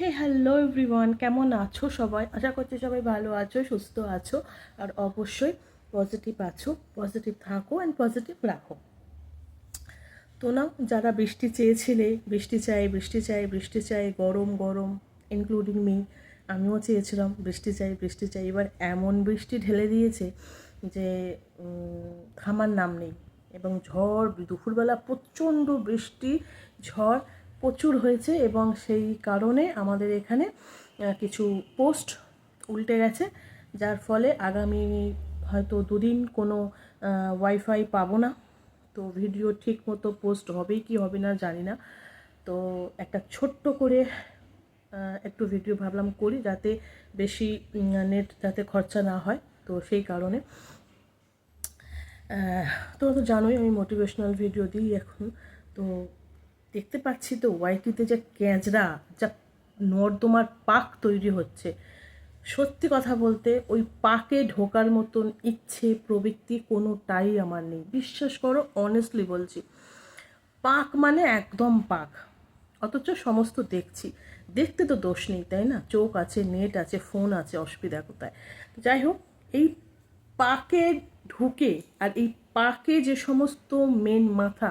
হে hello everyone কেমন আছো সবাই? আশা করছি সবাই ভালো আছো, সুস্থ আছো, আর অবশ্যই পজিটিভ আছো পজিটিভ থাকো অ্যান্ড পজিটিভ রাখো। তো না, যারা বৃষ্টি চেয়েছিলে, বৃষ্টি চাই বৃষ্টি চাই বৃষ্টি চাই, গরম গরম ইনক্লুডিং মি আমিও চেয়েছিলাম বৃষ্টি চাই বৃষ্টি চাই। এবার এমন বৃষ্টি ঢেলে দিয়েছে যে থামার নাম নেই। এবং ঝড়, দুপুরবেলা প্রচণ্ড বৃষ্টি, ঝড় প্রচুর হয়েছে এবং সেই কারণে আমাদের এখানে কিছু পোস্ট উল্টে গেছে, যার ফলে আগামী হয়তো দুদিন কোনো ওয়াইফাই পাবো না। তো ভিডিও ঠিক মতো পোস্ট হবে কি হবে না জানি না। তো একটা ছোট্ট করে একটু ভিডিও ভাবলাম করি যাতে বেশি নেট যাতে খরচা না হয়। তো সেই কারণে তোমরা তো জানোই আমি মোটিভেশনাল ভিডিও দিই এখন। তো দেখতে পাচ্ছি তো ওয়াইটিতে যে ক্যাঁচড়া যা নর্দমার পাক তৈরি হচ্ছে। সত্যি কথা বলতে ওই পাকে ঢোকার মতন ইচ্ছে, প্রবৃত্তি কোনোটাই আমার নেই। বিশ্বাস করো অনেস্টলি বলছি, পাক মানে একদম পাক। অথচ সমস্ত দেখছি। দেখতে তো দোষ নেই, তাই না? চোখ আছে, নেট আছে ফোন আছে অসুবিধা কোথায় যাই হোক, এই পাকে ঢুকে আর এই পাকে যে সমস্ত মেন মাথা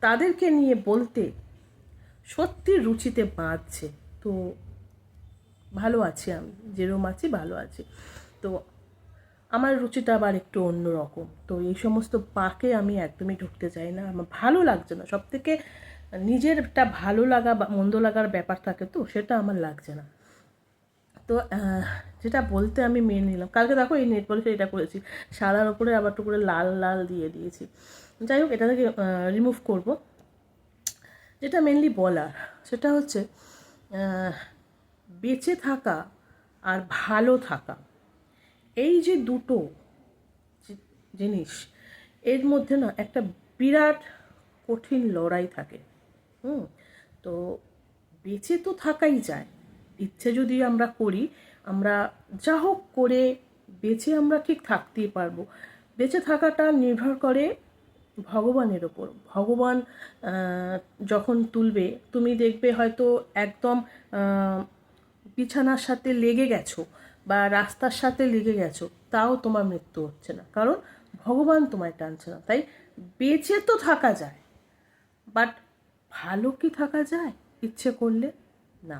তাদেরকে নিয়ে বলতে সত্যি রুচিতে বাঁধছে। তো ভালো আছি আমি, যেরম আছি ভালো আছি। তো আমার রুচিটা আবার একটু অন্যরকম তো এই সমস্ত পাকে আমি একদমই ঢুকতে চাই না। আমার ভালো লাগছে না। সব থেকে নিজেরটা ভালো লাগা বা মন্দ লাগার ব্যাপার থাকে তো, সেটা আমার লাগছে না। তো যেটা বলতে আমি মেনে নিলাম। কালকে দেখো এই নেট পলিশে এটা করেছি। সাদার ওপরে আবার একটু করে লাল লাল দিয়ে দিয়েছি। যাই হোক, এটা থেকে রিমুভ করব। যেটা মেনলি বলার, সেটা হচ্ছে বেঁচে থাকা আর ভালো থাকা। এই যে দুটো জিনিস, এর মধ্যে না একটা বিরাট কঠিন লড়াই থাকে। হুম? তো বেঁচে তো থাকাই যায়। ইচ্ছে যদি আমরা করি আমরা যা হোক করে বেঁচে আমরা ঠিক থাকতেই পারব। বেঁচে থাকাটা নির্ভর করে ভগবানের ওপর ভগবান যখন তুলবে, তুমি দেখবে হয়তো একদম বিছানার সাথে লেগে গেছো বা রাস্তার সাথে লেগে গেছো, তাও তোমার মৃত্যু হচ্ছে না। কারণ ভগবান তোমায় টানছে না। তাই বেঁচে তো থাকা যায় বাট ভালো কি থাকা যায়? ইচ্ছে করলে না।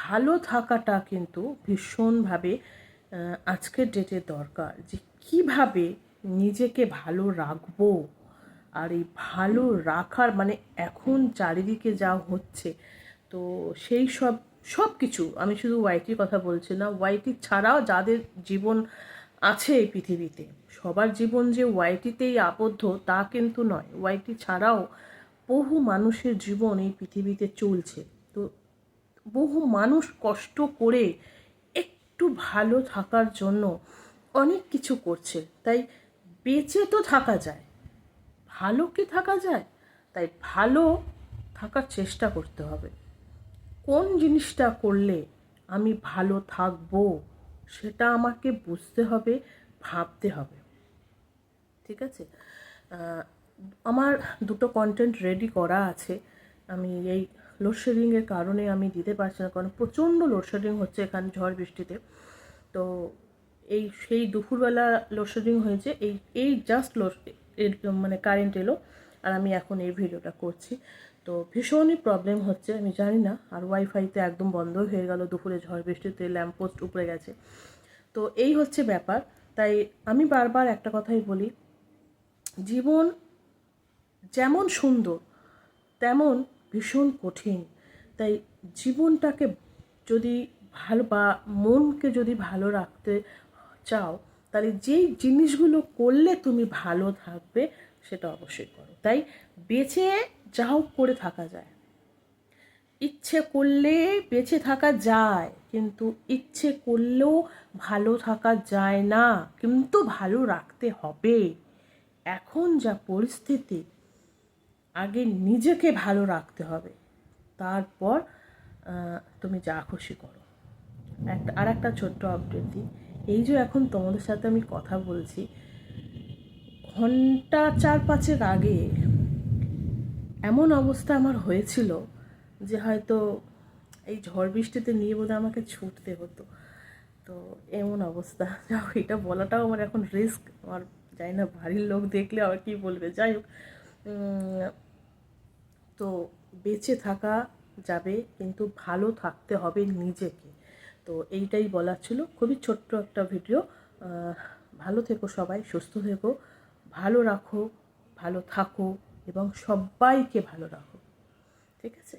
ভালো থাকাটা কিন্তু ভীষণভাবে আজকের ডেটে দরকার যে কীভাবে নিজেকে ভালো রাখব আর এই ভালো রাখার মানে এখন চারিদিকে যা হচ্ছে, তো সেই সব সব কিছু আমি শুধু ওয়াইটির কথা বলছি না ওয়াইটি ছাড়াও যাদের জীবন আছে এই পৃথিবীতে, সবার জীবন যে ওয়াইটিতেই আবদ্ধ তা কিন্তু নয়। ওয়াইটি ছাড়াও বহু মানুষের জীবন এই পৃথিবীতে চলছে। বহু মানুষ কষ্ট করে একটু ভালো থাকার জন্য অনেক কিছু করছে। তাই বেঁচে তো থাকা যায়। ভালো কি থাকা যায়? তাই ভালো থাকার চেষ্টা করতে হবে। কোন জিনিসটা করলে আমি ভালো থাকব সেটা আমাকে বুঝতে হবে, ভাবতে হবে। ঠিক আছে? আমার দুটো কন্টেন্ট রেডি করা আছে। আমি এই লোডশেডিংয়ের কারণে আমি দিতে পারছি না, কারণ প্রচণ্ড লোডশেডিং হচ্ছে এখানে ঝড় বৃষ্টিতে। তো এই, সেই দুপুরবেলা লোডশেডিং হয়েছে, এই এই জাস্ট লোড মানে কারেন্ট এলো, আর আমি এখন এই ভিডিওটা করছি। তো ভীষণই প্রবলেম হচ্ছে, আমি জানি না, আর ওয়াইফাইতে একদম বন্ধ হয়ে গেল, দুপুরে ঝড় বৃষ্টিতে ল্যাম্পপোস্ট উপরে গেছে। তো এই হচ্ছে ব্যাপার, তাই আমি বারবার একটা কথাই বলি, জীবন যেমন সুন্দর, তেমন ভীষণ কঠিন। তাই জীবনটাকে যদি ভালো বা মনকে যদি ভালো রাখতে চাও, তাহলে যেই জিনিসগুলো করলে তুমি ভালো থাকবে, সেটা অবশ্যই করো। তাই বেঁচে যা হোক করে থাকা যায়। ইচ্ছে করলে বেঁচে থাকা যায়, কিন্তু ইচ্ছে করলেও ভালো থাকা যায় না, কিন্তু ভালো রাখতে হবে। এখন যা পরিস্থিতি আগে নিজেকে ভালো রাখতে হবে। তারপর তুমি যা খুশি করো। একটা আর একটা ছোট্ট আপডেট দিই। এই যে এখন তোমাদের সাথে আমি কথা বলছি, ঘণ্টা চার পাঁচের আগে এমন অবস্থা আমার হয়েছিল যে হয়তো এই ঝড় বৃষ্টিতে নিয়ে বোধহয় আমাকে ছুটতে হতো। তো এমন অবস্থা। হোক, এটা বলাটাও আমার এখন রিস্ক আমার জানি না বাড়ির লোক দেখলে আবার কী বলবে। যাই হোক তো বেঁচে থাকা যাবে, কিন্তু ভালো থাকতে হবে নিজেকে। তো এইটাই বলার ছিল। খুবই ছোট্ট একটা ভিডিও। ভালো থেকো সবাই, সুস্থ থেকো, ভালো রাখো, ভালো থাকো, এবং সবাইকে ভালো রাখো। ঠিক আছে?